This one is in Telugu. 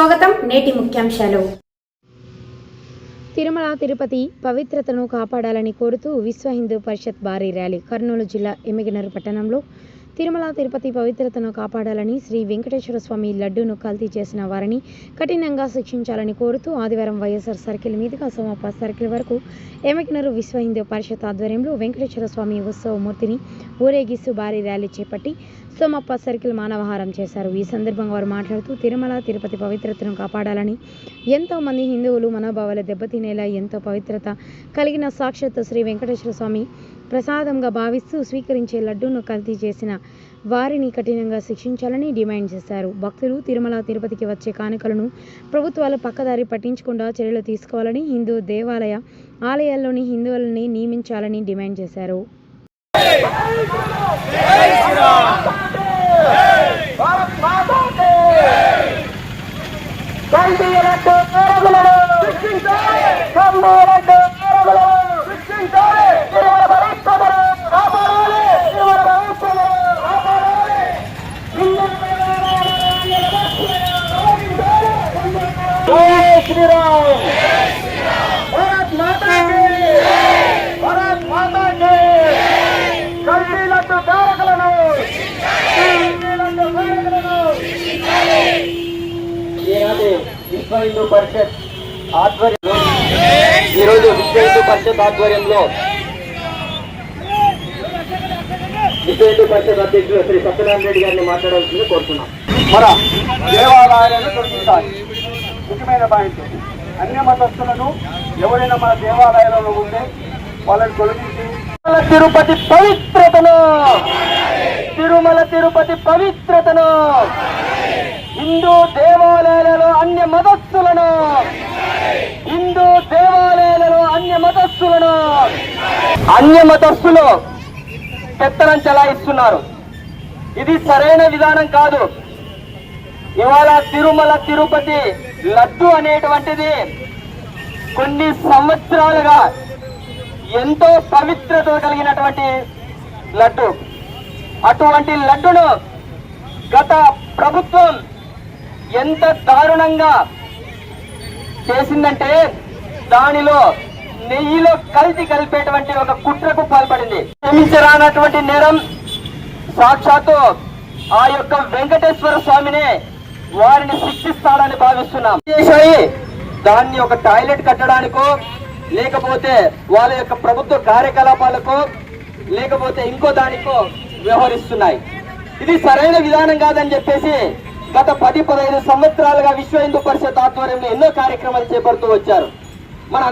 స్వాగతం నేటి ముఖ్యాంశాలు. తిరుమల తిరుపతి పవిత్రతను కాపాడాలని కోరుతూ విశ్వ హిందూ పరిషత్ భారీ ర్యాలీ కర్నూలు జిల్లా ఎమ్మిగనూరు పట్టణంలో తిరుమల తిరుపతి పవిత్రతను కాపాడాలని శ్రీ వెంకటేశ్వర స్వామి లడ్డూను కల్తీ చేసిన వారిని కఠినంగా శిక్షించాలని కోరుతూ ఆదివారం వైఎస్ఆర్ సర్కిల్ మీదుగా సోమప్ప సర్కిల్ వరకు ఎమకినరు విశ్వ హిందూ పరిషత్ ఆధ్వర్యంలో వెంకటేశ్వర స్వామి ఉత్సవ మూర్తిని ఊరేగిస్తూ భారీ ర్యాలీ చేపట్టి సోమప్ప సర్కిల్ మానవహారం చేశారు. ఈ సందర్భంగా వారు మాట్లాడుతూ తిరుమల తిరుపతి పవిత్రతను కాపాడాలని ఎంతో మంది హిందువులు మనోభావాలు దెబ్బతినేలా ఎంతో పవిత్రత కలిగిన సాక్షాత్ శ్రీ వెంకటేశ్వర స్వామి ప్రసాదంగా భావిస్తూ స్వీకరించే లడ్డూను కల్తీ చేసిన వారిని కఠినంగా శిక్షించాలని డిమాండ్ చేశారు. భక్తులు తిరుమల తిరుపతికి వచ్చే కానుకలను ప్రభుత్వాలు పక్కదారి పట్టించకుండా చర్యలు తీసుకోవాలని హిందూ దేవాలయ ఆలయాల్లోని హిందువులని నియమించాలని డిమాండ్ చేశారు. ఈనాటి విశ్వ హిందూ పరిషత్ ఆధ్వర్యంలో ఈరోజు విశ్వ హిందూ పరిషత్ ఆధ్వర్యంలో విశ్వ హిందూ పరిషత్ అధ్యక్షులు శ్రీ సత్యనారాయణ రెడ్డి గారిని మాట్లాడాల్సింది కోరుతున్నాం. మన దేవాలయాలను తొలగించాలి. ముఖ్యమైన పాయింట్ అన్య మతస్థులను ఎవరైనా మన దేవాలయాలలో ఉంటే వాళ్ళని తొలగించి తిరుమల తిరుపతి పవిత్రతను! తిరుమల తిరుపతి పవిత్రతను! హిందూ దేవాలయాలలో అన్య మతస్థులను హిందూ దేవాలయాలలో అన్య మతస్థులను అన్య మతస్థులు పెత్తనం చెలాయిస్తున్నారు. ఇది సరైన విధానం కాదు. ఇవాళ తిరుమల తిరుపతి లడ్డు అనేటువంటిది కొన్ని సంవత్సరాలుగా ఎంతో పవిత్రత కలిగినటువంటి లడ్డు. అటువంటి లడ్డును గత ప్రభుత్వం ఎంత దారుణంగా చేసిందంటే దానిలో నెయ్యిలో కలిసి కలిపేటువంటి ఒక కుట్రకు పాల్పడింది. క్షమించరానటువంటి నేరం సాక్షాత్తు ఆ యొక్క వెంకటేశ్వర స్వామిని వారిని శిక్షిస్తాడని భావిస్తున్నాం. చేశాయి దాన్ని ఒక టాయిలెట్ కట్టడానికో లేకపోతే వాళ్ళ యొక్క ప్రభుత్వ కార్యకలాపాలకు లేకపోతే ఇంకో దానికో వ్యవహరిస్తున్నాయి. ఇది సరైన విధానం కాదని చెప్పేసి గత పది పదహైదు సంవత్సరాలుగా విశ్వ హిందూ పరిషత్ ఆధ్వర్యంలో ఎన్నో కార్యక్రమాలు చేపడుతూ వచ్చారు. మన